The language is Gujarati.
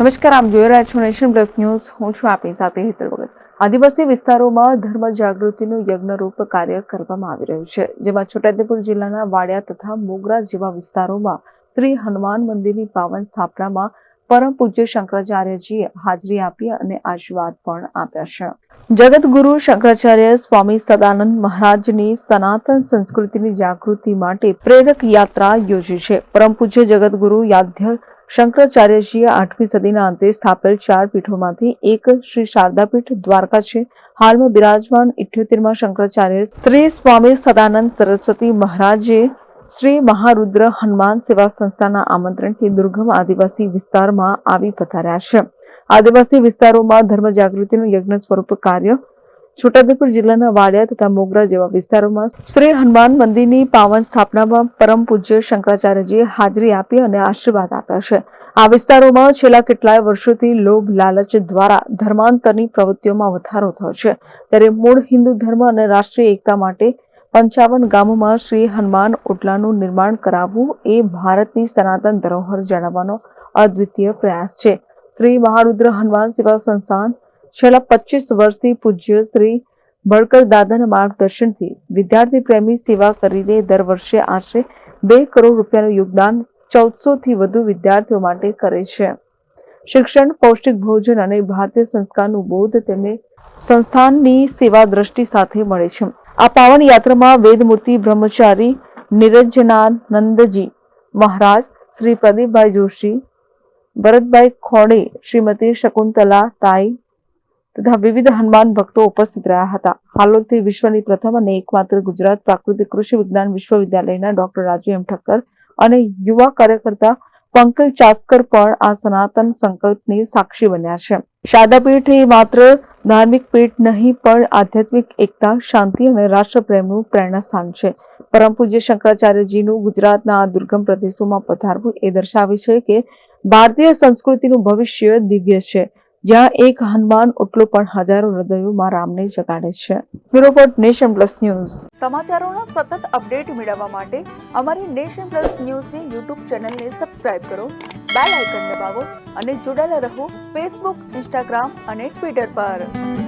નમસ્કાર, આપ જોઈ રહ્યા છો નેશન પ્લસ ન્યૂઝ. હું છું આપની સાથે હેતલ ભગત. આદિવાસી વિસ્તારોમાં ધર્મ જાગૃતિનું યજ્ઞરૂપ કાર્ય કરવામાં આવી રહ્યું છે, જેમાં છોટાઉદેપુર જિલ્લાના વાડિયા તથા મોગરા જેવા વિસ્તારોમાં શ્રી હનુમાન મંદિરની પાવન સ્થાપનામાં પરમ પૂજ્ય શંકરાચાર્યજીએ હાજરી આપી અને આશીર્વાદ પણ આપ્યા છે. જગતગુરુ શંકરાચાર્ય સ્વામી સદાનંદ મહારાજની સનાતન સંસ્કૃતિની જાગૃતિ માટે પ્રેરક યાત્રા યોજી છે. પરમ પૂજ્ય જગતગુરુ યાધ્ય શંકરાચાર્યજીએ આઠમી સદીના અંતે સ્થાપેલ ચાર પીઠોમાંથી એક શ્રી શારદાપીઠ દ્વારકા છે. હાલમાં બિરાજમાન ઇઠ્યોતેરમાં શંકરાચાર્ય શ્રી સ્વામી સદાનંદ સરસ્વતી મહારાજે શ્રી મહારુદ્ર હનુમાન સેવા સંસ્થાના આમંત્રણથી દુર્ગમ આદિવાસી વિસ્તારમાં આવી પધાર્યા છે. આદિવાસી વિસ્તારોમાં ધર્મ જાગૃતિનું યજ્ઞ સ્વરૂપ કાર્ય છોટાઉદેપુર જિલ્લાના વાડિયા તથા મોગરા જેવા વિસ્તારોમાં શ્રી હનુમાન મંદિરની પાવન સ્થાપનામાં પરમ પૂજ્ય શંકરાચાર્યજીએ હાજરી આપી અને આશીર્વાદ આપ્યા છે. આ વિસ્તારોમાં છેલ્લા કેટલાય વર્ષોથી લોભ, લાલચ દ્વારા ધર્માંતરની પ્રવૃત્તિઓમાં વધારો થયો છે. ત્યારે મૂળ હિન્દુ ધર્મ અને રાષ્ટ્રીય એકતા માટે પંચાવન ગામોમાં શ્રી હનુમાન ઓટલાનું નિર્માણ કરાવવું એ ભારતની સનાતન ધરોહર જાળવવાનો અદ્વિતીય પ્રયાસ છે. શ્રી મહારુદ્ર હનુમાન સેવા સંસ્થાન છેલ્લા પચીસ વર્ષથી પૂજ્ય શ્રી ભળકર દાદાના માર્ગદર્શનથી વિદ્યાર્થી પ્રેમી સેવા કરીને દર વર્ષે આશરે બે કરોડ રૂપિયાનું યોગદાન ચૌદસોથી વધુ વિદ્યાર્થીઓ માટે કરે છે. શિક્ષણ, પૌષ્ટિક ભોજન અને ભારતીય સંસ્કારનું બોધ તેમને સંસ્થાનની સેવા દ્રષ્ટિ સાથે મળે છે. આ પાવન યાત્રામાં વેદમૂર્તિ બ્રહ્મચારી નિરંજનાનંદજી મહારાજ, શ્રી પ્રદીપભાઈ જોશી, ભરતભાઈ ખોડે, શ્રીમતી શકુંતલા તાઈ તથા વિવિધ હનુમાન ભક્તો ઉપસ્થિત રહ્યા હતા. હાલોલથી વિશ્વની પ્રથમ અને એકમાત્ર ગુજરાત પ્રાકૃતિક કૃષિ વિજ્ઞાન વિશ્વવિદ્યાલયના ડોક્ટર રાજુ એમ ઠક્કર અને યુવા કાર્યકર્તા પંકજ ચાસ્કર પણ આ સનાતન સંકલ્પની સાક્ષી બન્યા છે. શારદાપીઠ એ માત્ર ધાર્મિક પીઠ નહીં, પણ આધ્યાત્મિક એકતા, શાંતિ અને રાષ્ટ્રપ્રેમનું પ્રેરણા સ્થાન છે. પરમ પૂજ્ય શંકરાચાર્યજીનું ગુજરાતના દુર્ગમ પ્રદેશોમાં પધારવું એ દર્શાવે છે કે ભારતીય સંસ્કૃતિનું ભવિષ્ય દિવ્ય છે. જ્યાં એક હનુમાન ઓટલો પણ હજારો હૃદયોમાં રામને જગાડે છે. Bureau Nation Plus News. સમાચારોના સતત અપડેટ મેળવવા માટે અમારી નેશન પ્લસ ન્યૂઝની યુટ્યુબ ચેનલને સબસ્ક્રાઇબ કરો, બેલ આઇકન દબાવો અને જોડાયેલા રહો ફેસબુક, ઇન્સ્ટાગ્રામ અને ટ્વિટર પર.